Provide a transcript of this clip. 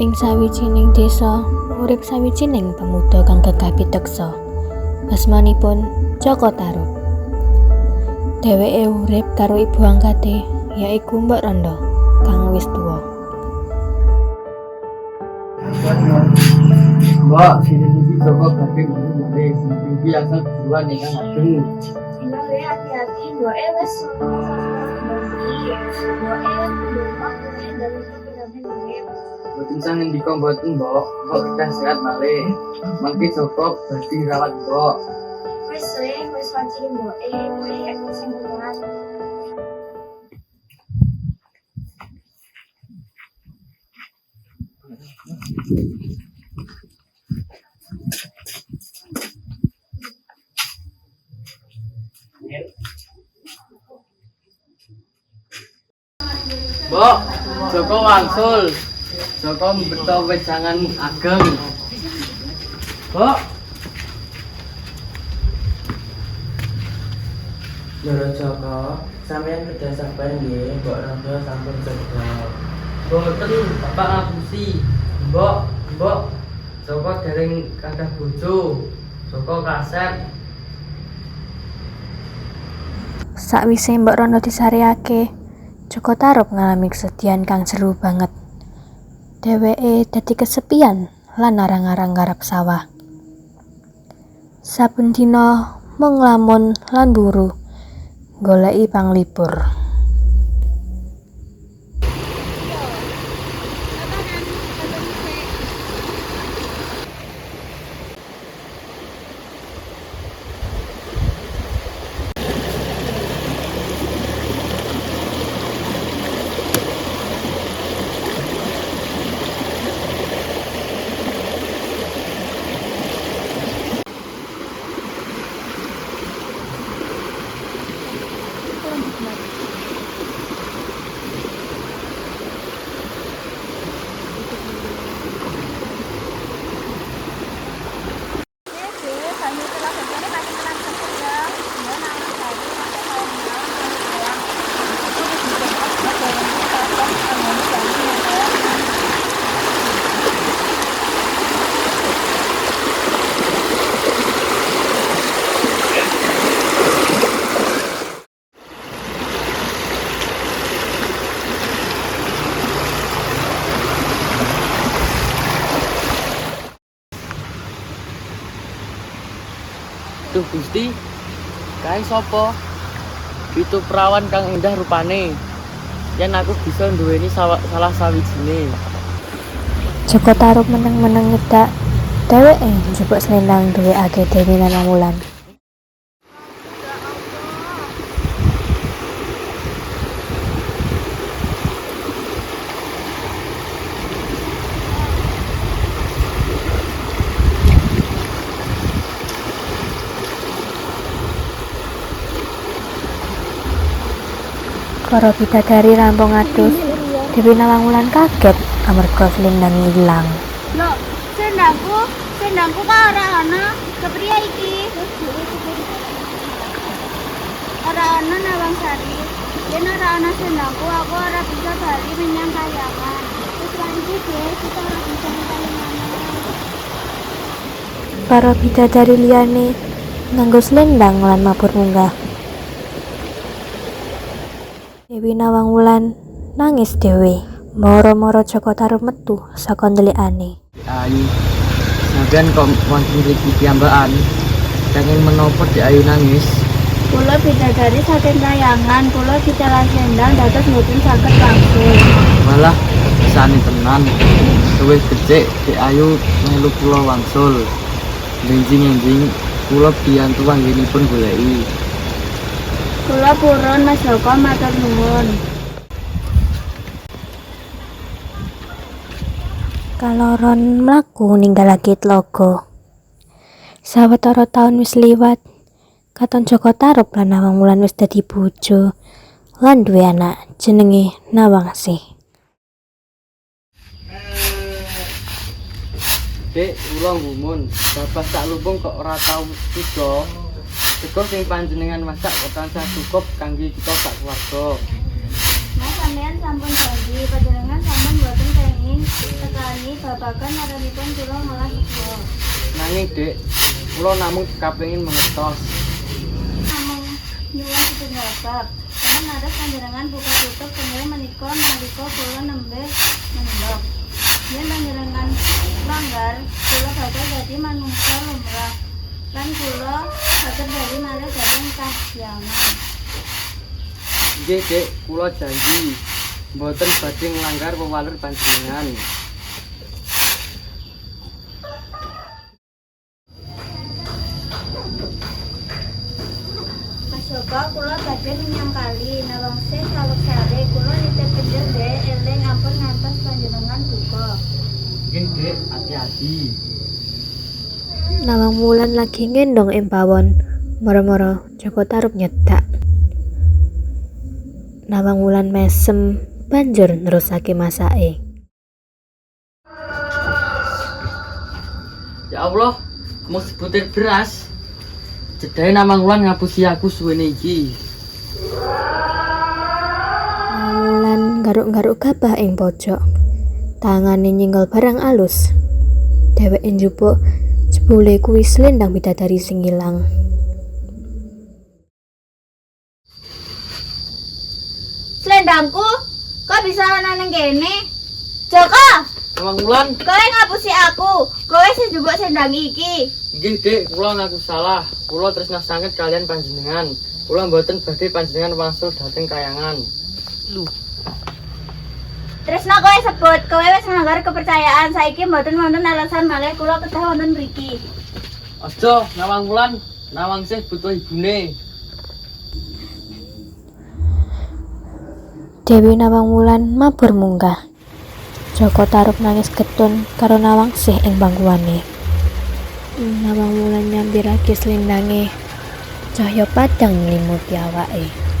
Ing sawijining desa, urip sawijining pemuda kang gagah piteksa. Asmanipun Joko Tarub. Dheweke urip karo ibu angkate, yaiku Mbok Rondo, kang wis tuwa. Mbak, sini iki Joko gading ngene iki asal duluan nih kan ageng. Tinggal hati-hati, doa wes Boten sang ngendika mboten, Mbok. Mbok kedah sehat malih. Mangke Joko badhe rawat Mbok. Wes sering wes wancin doa, doa sing kuat. Mbok, Joko wangsul. Joko mbeto wejangan ageng. Mbok. Loro Joko, sampeyan kedah sabar nggih, Mbok Rondo sampun cedha. Boten Bapak ngapusi. Mbok, Mbok. Joko dereng kadah bojo. Joko kaset. Sakwise Mbok Rondo disareyake, Joko Tarub ngalami kesedihan kang seru banget. Dheweke dadi kesepian lan arang-arang garap sawah. Saben dina mung nglamun lan buru goleki panglipur. Duh Gusti, kae sapa? Itu perawan kang indah rupane. Yen aku bisa duweni salah sawijine. Joko Tarub meneng-meneng nyedak. Dheweke njupuk selendang duwekake Dewi Nanawulan. Para bidadari rampung adus, Dewi Nawangwulan kaget amarga selendang ilang. Loh, sendangku, sendangku kok ora ana. Kepriye iki? Ora ana Nawang Sari. Yen ora ana sendangku, aku ora bisa bali menyang kayangan. Wis wanci deh, kita ora bisa. Para bidadari liyane nganggo selendang lan mabur munggah. Dewi Nawangwulan nangis dhewe. Moro-moro Joko Tarub metu saka ndelikane. Ayu. Sampeyan kok wonten mriki piyambakan. Pengen menapa di ayu nangis? Kula bidadari saking kayangan, kula dicelah sendang dados mboten saged wangsul. Malah sani tenan. Suwe becik di ayu melu kula wangsul. Benjing-enjing kula biyantu anggenipun goleki. Kula purun Mas Joko matur nuwun. Kaloron mlaku ninggalake tlaga. Sawetara taun wis liwat, katon Joko Tarub lan Nawangwulan wis dadi bojo lan duwe anak jenenge Nawangsih. Dek, kula ngumun, babas sak lumpung kok ora tau tiga. Sego sing panjenengan masak kok tansah cukup kangge kita sak keluarga. Mas sampean sampun janji panjenengan sampun boten kenging sekali babagan naranipun kula malah sego. Nanging dek, kula namung kapengin mengertos. Namung nyuwun setunggal bab. Karena naras panjenengan buka tutup kemudian menika nalika kula nembe mendok. Yen panjenengan langgar, kula bakal dadi manungsa lumrah. Lan kula bakal dadi malih dhateng kahyangan. Nggih dek, kula janji mboten badhe nglanggar wewaler panjenengan. Kula badhe menyang kali, nawangse saluk sare, kula nitip penjel deh, eling ampun ngantos panjenengan buka. Nggih dek, hati-hati. Nawang Wulan lagi ngendong ing pawon. Moro-moro Joko Tarub nyedak. Nawang Wulan mesem banjur nerusake masake. Ya Allah, mau sebutir beras. Jedai nama ngulan ngapusi aku suwene iki. Wulan garuk-garuk gabah ing pojok. Tangane nyinggal barang alus. Dheweke njupuk jebule kuwi selendang bidadari sing ilang. Selendangku, kok bisa ana ning kene? Joko, Nama ngulan, kowe ngapusi aku. Kowe sing njupuk selendang iki. nggih dek, kula ngaku salah. Kula tresna sanget kalian panjenengan. Kula mboten badhe panjenengan wangsul dhateng kayangan. Lu, Tresna kowe sebut, kowe wis nglanggar kepercayaan. Saiki mboten wonten alasan malih kula kedah wonten mriki. aja nawang ngulan, nawang sih butuh ibune. Dewi Nawang Wulan mabur munggah. Joko Tarub nangis getun karo Nawang sih ing bangkuane. Nawang Wulan nyambirake selendange. Cahya padang nglimuti awake.